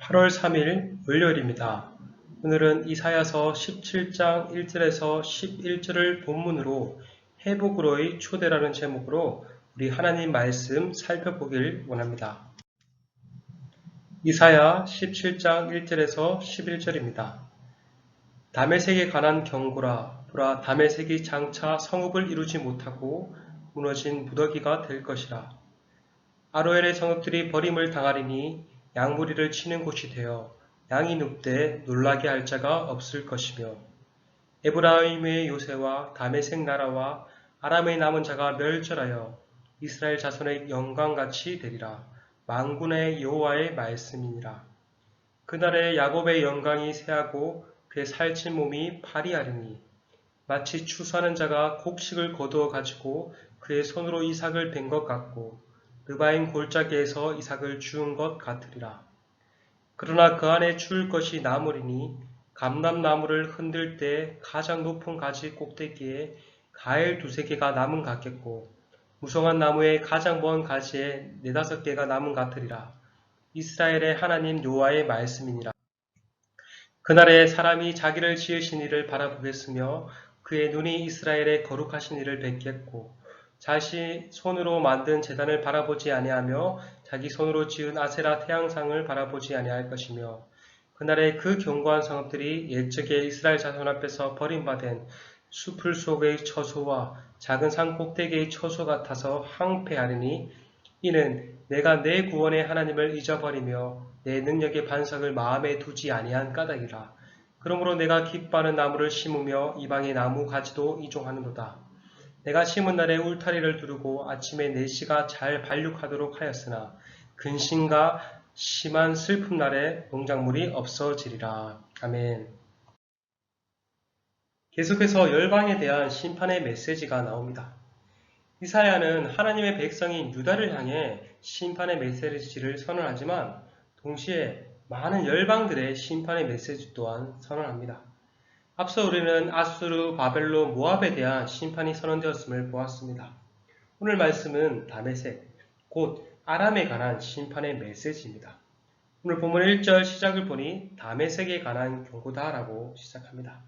8월 3일 월요일입니다. 오늘은 이사야서 17장 1절에서 11절을 본문으로 회복으로의 초대라는 제목으로 우리 하나님 말씀 살펴보길 원합니다. 이사야 17장 1절에서 11절입니다. 다메색에 관한 경고라 보라 다메색이 장차 성읍을 이루지 못하고 무너진 무더기가 될 것이라 아로엘의 성읍들이 버림을 당하리니 양무리를 치는 곳이 되어 양이 눕되 놀라게 할 자가 없을 것이며 에브라임의 요새와 다메색 나라와 아람의 남은 자가 멸절하여 이스라엘 자손의 영광같이 되리라. 망군의 여호와의 말씀이니라. 그날에 야곱의 영광이 새하고 그의 살찐 몸이 파리하리니 마치 추수하는 자가 곡식을 거두어 가지고 그의 손으로 이삭을 벤것 같고 르바임 골짜기에서 이삭을 주운 것 같으리라. 그러나 그 안에 주울 것이 나물이니 감람나무를 흔들 때 가장 높은 가지 꼭대기에 가일 두세 개가 남은 같겠고 무성한 나무의 가장 먼 가지에 네다섯 개가 남은 같으리라. 이스라엘의 하나님 요하의 말씀이니라. 그날에 사람이 자기를 지으신 이를 바라보겠으며 그의 눈이 이스라엘의 거룩하신 이를 뵙겠고 자신 손으로 만든 재단을 바라보지 아니하며 자기 손으로 지은 아세라 태양상을 바라보지 아니할 것이며 그날에 그 견고한 성읍들이 옛적에 이스라엘 자손 앞에서 버림받은 수풀 속의 처소와 작은 산 꼭대기의 처소 같아서 항폐하리니 이는 내가 내 구원의 하나님을 잊어버리며 내 능력의 반석을 마음에 두지 아니한 까닭이라. 그러므로 내가 기뻐하는 나무를 심으며 이방의 나무 가지도 이종하는도다. 내가 심은 날에 울타리를 두르고 아침에 내시가 잘 발육하도록 하였으나 근심과 심한 슬픔 날에 농작물이 없어지리라. 아멘. 계속해서 열방에 대한 심판의 메시지가 나옵니다. 이사야는 하나님의 백성인 유다를 향해 심판의 메시지를 선언하지만 동시에 많은 열방들의 심판의 메시지 또한 선언합니다. 앞서 우리는 아수르, 바벨로, 모압에 대한 심판이 선언되었음을 보았습니다. 오늘 말씀은 다메색, 곧 아람에 관한 심판의 메시지입니다. 오늘 본문 1절 시작을 보니 다메색에 관한 경고다라고 시작합니다.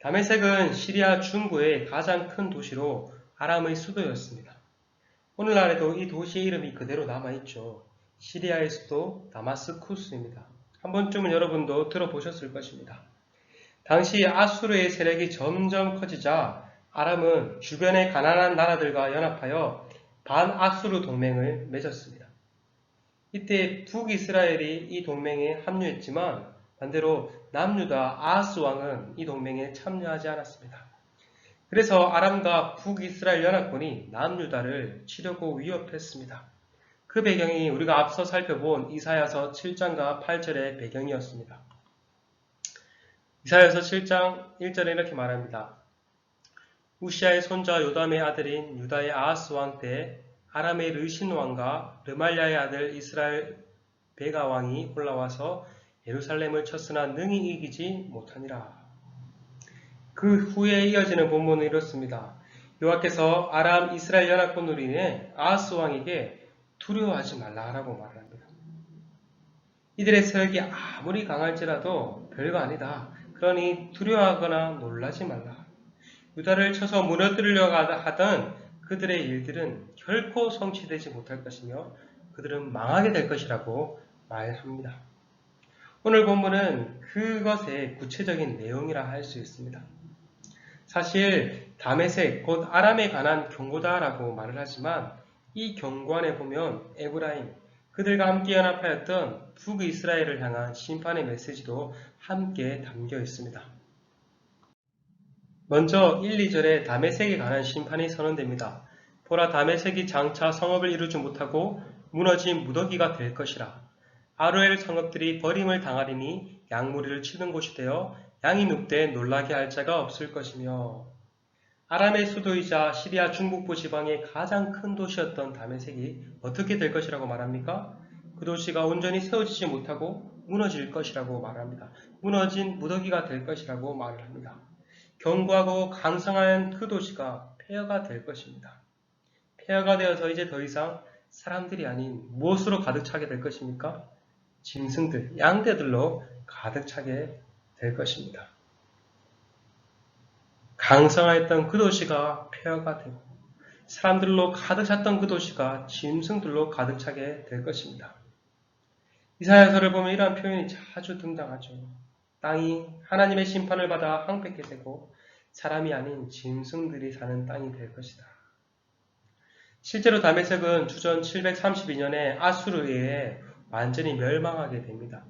다메색은 시리아 중부의 가장 큰 도시로 아람의 수도였습니다. 오늘날에도 이 도시의 이름이 그대로 남아있죠. 시리아의 수도 다마스쿠스입니다. 한 번쯤은 여러분도 들어보셨을 것입니다. 당시 아수르의 세력이 점점 커지자 아람은 주변의 가난한 나라들과 연합하여 반아수르 동맹을 맺었습니다. 이때 북이스라엘이 이 동맹에 합류했지만 반대로 남유다 아하스 왕은 이 동맹에 참여하지 않았습니다. 그래서 아람과 북이스라엘 연합군이 남유다를 치려고 위협했습니다. 그 배경이 우리가 앞서 살펴본 이사야서 7장과 8절의 배경이었습니다. 이사야서 7장 1절에 이렇게 말합니다. 우시아의 손자 요담의 아들인 유다의 아하스 왕 때 아람의 르신 왕과 르말리아의 아들 이스라엘 베가 왕이 올라와서 예루살렘을 쳤으나 능히 이기지 못하니라. 그 후에 이어지는 본문은 이렇습니다. 여호와께서 아람 이스라엘 연합군으로 인해 아하스 왕에게 두려워하지 말라라고 말합니다. 이들의 세력이 아무리 강할지라도 별거 아니다. 그러니 두려워하거나 놀라지 말라. 유다를 쳐서 무너뜨리려고 하던 그들의 일들은 결코 성취되지 못할 것이며 그들은 망하게 될 것이라고 말합니다. 오늘 본문은 그것의 구체적인 내용이라 할 수 있습니다. 사실 다메색 곧 아람에 관한 경고다라고 말을 하지만 이 경고 안에 보면 에브라임 그들과 함께 연합하였던 북이스라엘을 향한 심판의 메시지도 함께 담겨 있습니다. 먼저 1, 2절에 다메색에 관한 심판이 선언됩니다. 보라 다메색이 장차 성읍을 이루지 못하고 무너진 무더기가 될 것이라. 아루엘 성읍들이 버림을 당하리니 양무리를 치는 곳이 되어 양이 눕되 놀라게 할 자가 없을 것이며 아람의 수도이자 시리아 중북부 지방의 가장 큰 도시였던 다메색이 어떻게 될 것이라고 말합니까? 그 도시가 온전히 세워지지 못하고 무너질 것이라고 말합니다. 무너진 무더기가 될 것이라고 말을 합니다. 견고하고 강성한 그 도시가 폐허가 될 것입니다. 폐허가 되어서 이제 더 이상 사람들이 아닌 무엇으로 가득 차게 될 것입니까? 짐승들, 양떼들로 가득 차게 될 것입니다. 강성하였던 그 도시가 폐허가 되고 사람들로 가득 찼던 그 도시가 짐승들로 가득 차게 될 것입니다. 이사야서를 보면 이러한 표현이 자주 등장하죠. 땅이 하나님의 심판을 받아 황폐케 되고 사람이 아닌 짐승들이 사는 땅이 될 것이다. 실제로 다메섹은 주전 732년에 아수르에 의해 완전히 멸망하게 됩니다.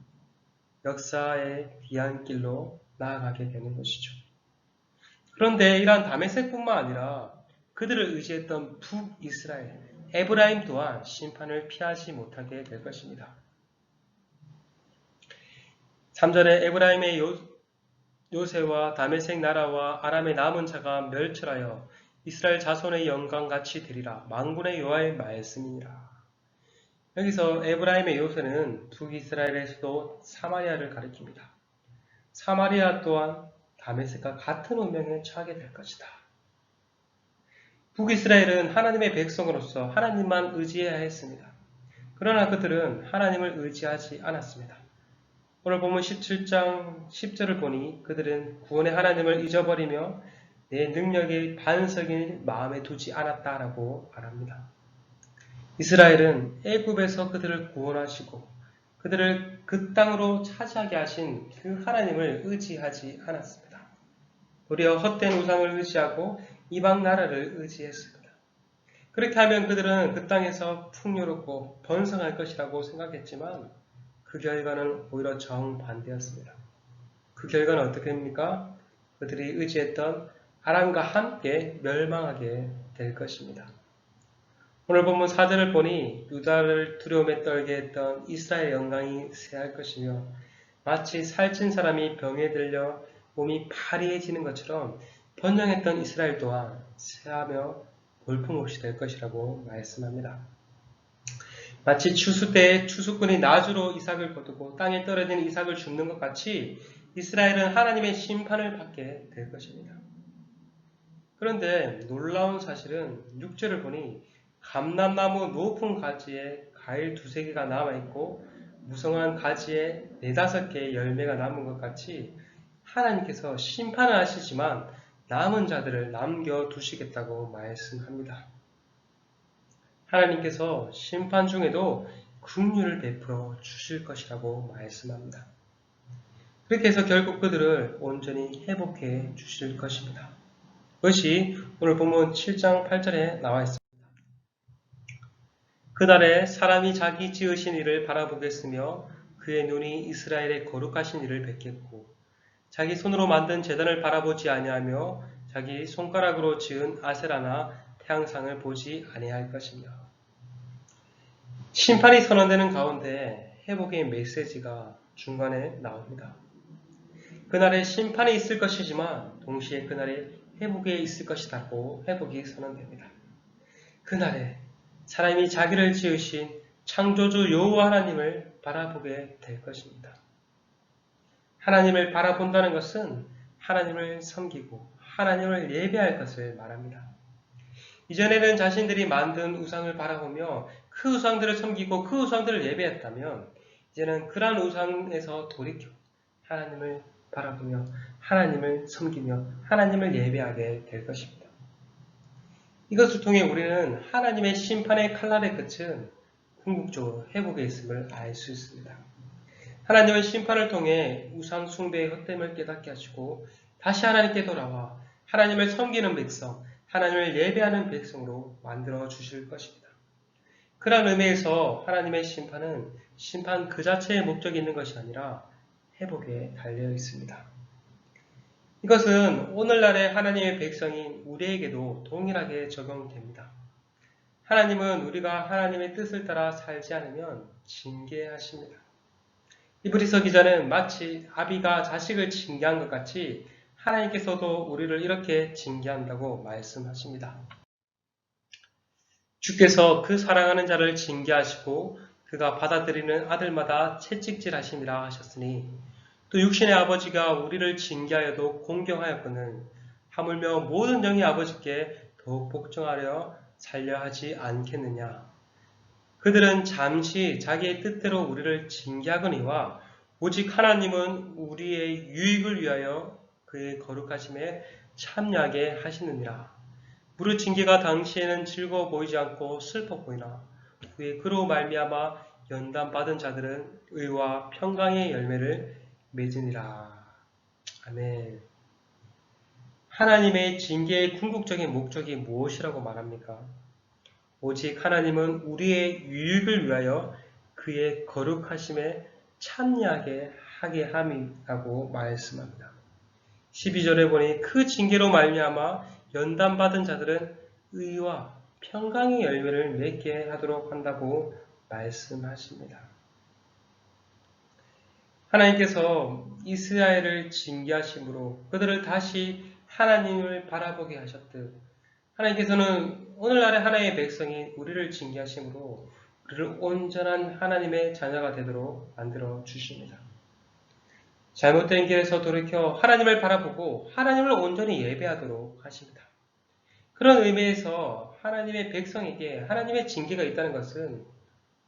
역사의 뒤안길로 나아가게 되는 것이죠. 그런데 이러한 다메섹뿐만 아니라 그들을 의지했던 북이스라엘, 에브라임 또한 심판을 피하지 못하게 될 것입니다. 3절에 에브라임의 요, 요새와 다메섹 나라와 아람의 남은 자가 멸철하여 이스라엘 자손의 영광같이 되리라. 망군의 여호와의 말씀이니라. 여기서 에브라임의 요새는 북이스라엘의 수도 사마리아를 가리킵니다. 사마리아 또한 다메섹과 같은 운명에 처하게 될 것이다. 북이스라엘은 하나님의 백성으로서 하나님만 의지해야 했습니다. 그러나 그들은 하나님을 의지하지 않았습니다. 오늘 보면 17장 10절을 보니 그들은 구원의 하나님을 잊어버리며 내 능력의 반석을 마음에 두지 않았다라고 말합니다. 이스라엘은 애굽에서 그들을 구원하시고 그들을 그 땅으로 차지하게 하신 그 하나님을 의지하지 않았습니다. 도리어 헛된 우상을 의지하고 이방 나라를 의지했습니다. 그렇게 하면 그들은 그 땅에서 풍요롭고 번성할 것이라고 생각했지만 그 결과는 오히려 정반대였습니다. 그 결과는 어떻게 됩니까? 그들이 의지했던 아람과 함께 멸망하게 될 것입니다. 오늘 본문 사절을 보니 유다를 두려움에 떨게 했던 이스라엘 영광이 쇠할 것이며 마치 살찐 사람이 병에 들려 몸이 파리해지는 것처럼 번영했던 이스라엘 또한 쇠하며 볼품없이 될 것이라고 말씀합니다. 마치 추수 때 추수꾼이 나주로 이삭을 거두고 땅에 떨어진 이삭을 줍는 것 같이 이스라엘은 하나님의 심판을 받게 될 것입니다. 그런데 놀라운 사실은 6절을 보니 감람나무 높은 가지에 과일 두세 개가 남아있고 무성한 가지에 네다섯 개의 열매가 남은 것 같이 하나님께서 심판을 하시지만 남은 자들을 남겨두시겠다고 말씀합니다. 하나님께서 심판 중에도 긍휼을 베풀어 주실 것이라고 말씀합니다. 그렇게 해서 결국 그들을 온전히 회복해 주실 것입니다. 그것이 오늘 본문 7장 8절에 나와 있습니다. 그날에 사람이 자기 지으신 일을 바라보겠으며 그의 눈이 이스라엘의 거룩하신 일을 뵙겠고 자기 손으로 만든 재단을 바라보지 아니하며 자기 손가락으로 지은 아세라나 태양상을 보지 아니할 것이며 심판이 선언되는 가운데 회복의 메시지가 중간에 나옵니다. 그날에 심판이 있을 것이지만 동시에 그날에 회복이 있을 것이라고 회복이 선언됩니다. 그날에 사람이 자기를 지으신 창조주 여호와 하나님을 바라보게 될 것입니다. 하나님을 바라본다는 것은 하나님을 섬기고 하나님을 예배할 것을 말합니다. 이전에는 자신들이 만든 우상을 바라보며 그 우상들을 섬기고 그 우상들을 예배했다면 이제는 그러한 우상에서 돌이켜 하나님을 바라보며 하나님을 섬기며 하나님을 예배하게 될 것입니다. 이것을 통해 우리는 하나님의 심판의 칼날의 끝은 궁극적으로 회복에 있음을 알 수 있습니다. 하나님은 심판을 통해 우상 숭배의 헛됨을 깨닫게 하시고 다시 하나님께 돌아와 하나님을 섬기는 백성, 하나님을 예배하는 백성으로 만들어 주실 것입니다. 그런 의미에서 하나님의 심판은 심판 그 자체의 목적이 있는 것이 아니라 회복에 달려 있습니다. 이것은 오늘날의 하나님의 백성인 우리에게도 동일하게 적용됩니다. 하나님은 우리가 하나님의 뜻을 따라 살지 않으면 징계하십니다. 이브리서 기자는 마치 아비가 자식을 징계한 것 같이 하나님께서도 우리를 이렇게 징계한다고 말씀하십니다. 주께서 그 사랑하는 자를 징계하시고 그가 받아들이는 아들마다 채찍질 하심이라 하셨으니 또 육신의 아버지가 우리를 징계하여도 공경하였거늘 하물며 모든 영의 아버지께 더욱 복종하려 살려 하지 않겠느냐. 그들은 잠시 자기의 뜻대로 우리를 징계하거니와 오직 하나님은 우리의 유익을 위하여 그의 거룩하심에 참여하게 하시느니라. 무릇 징계가 당시에는 즐거워 보이지 않고 슬퍼 보이나 후에 그로 말미암아 연단 받은 자들은 의와 평강의 열매를 맺으니라. 아멘. 하나님의 징계의 궁극적인 목적이 무엇이라고 말합니까? 오직 하나님은 우리의 유익을 위하여 그의 거룩하심에 참여하게 하게 함이라고 말씀합니다. 12절에 보니 그 징계로 말미암아 연단받은 자들은 의와 평강의 열매를 맺게 하도록 한다고 말씀하십니다. 하나님께서 이스라엘을 징계하심으로 그들을 다시 하나님을 바라보게 하셨듯 하나님께서는 오늘날의 하나님의 백성이 우리를 징계하심으로 우리를 온전한 하나님의 자녀가 되도록 만들어 주십니다. 잘못된 길에서 돌이켜 하나님을 바라보고 하나님을 온전히 예배하도록 하십니다. 그런 의미에서 하나님의 백성에게 하나님의 징계가 있다는 것은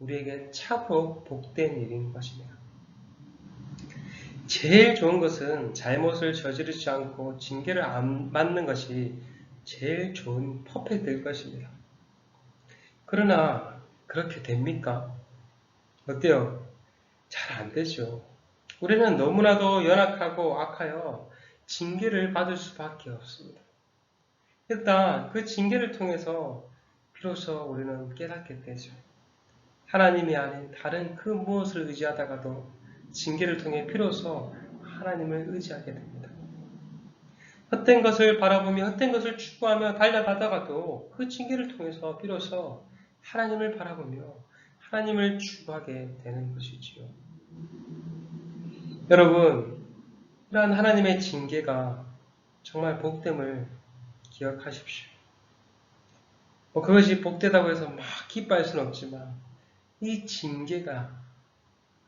우리에게 참으로 복된 일인 것입니다. 제일 좋은 것은 잘못을 저지르지 않고 징계를 안 맞는 것이 제일 좋은 퍼펙트일 것입니다. 그러나 그렇게 됩니까? 어때요? 잘 안 되죠. 우리는 너무나도 연약하고 악하여 징계를 받을 수밖에 없습니다. 일단 그 징계를 통해서 비로소 우리는 깨닫게 되죠. 하나님이 아닌 다른 그 무엇을 의지하다가도 징계를 통해 비로소 하나님을 의지하게 됩니다. 헛된 것을 바라보며 헛된 것을 추구하며 달려가다가도 그 징계를 통해서 비로소 하나님을 바라보며 하나님을 추구하게 되는 것이지요. 여러분, 이러한 하나님의 징계가 정말 복됨을 기억하십시오. 뭐 그것이 복되다고 해서 막 기뻐할 수는 없지만 이 징계가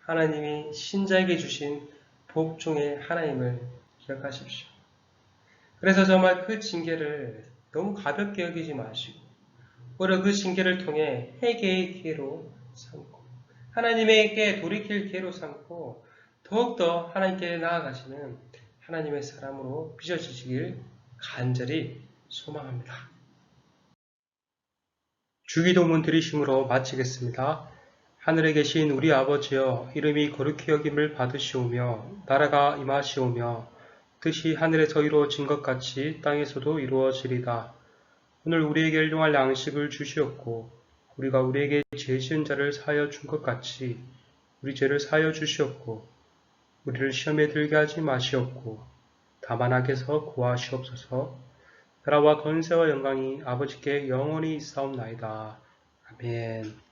하나님이 신자에게 주신 복 중의 하나님을 기억하십시오. 그래서 정말 그 징계를 너무 가볍게 여기지 마시고 오히려 그 징계를 통해 회개의 기회로 삼고 하나님에게 돌이킬 기회로 삼고 더욱더 하나님께 나아가시는 하나님의 사람으로 빚어지시길 간절히 소망합니다. 주기도문 드리심으로 마치겠습니다. 하늘에 계신 우리 아버지여 이름이 거룩히 여김을 받으시오며 나라가 임하시오며 뜻이 하늘에서 이루어진 것 같이 땅에서도 이루어지리다. 오늘 우리에게 일용할 양식을 주시었고 우리가 우리에게 죄 지은 자를 사하여 준 것 같이 우리 죄를 사하여 주시었고 우리를 시험에 들게 하지 마시었고 다만 악에서 구하시옵소서 나라와 건세와 영광이 아버지께 영원히 있사옵나이다. 아멘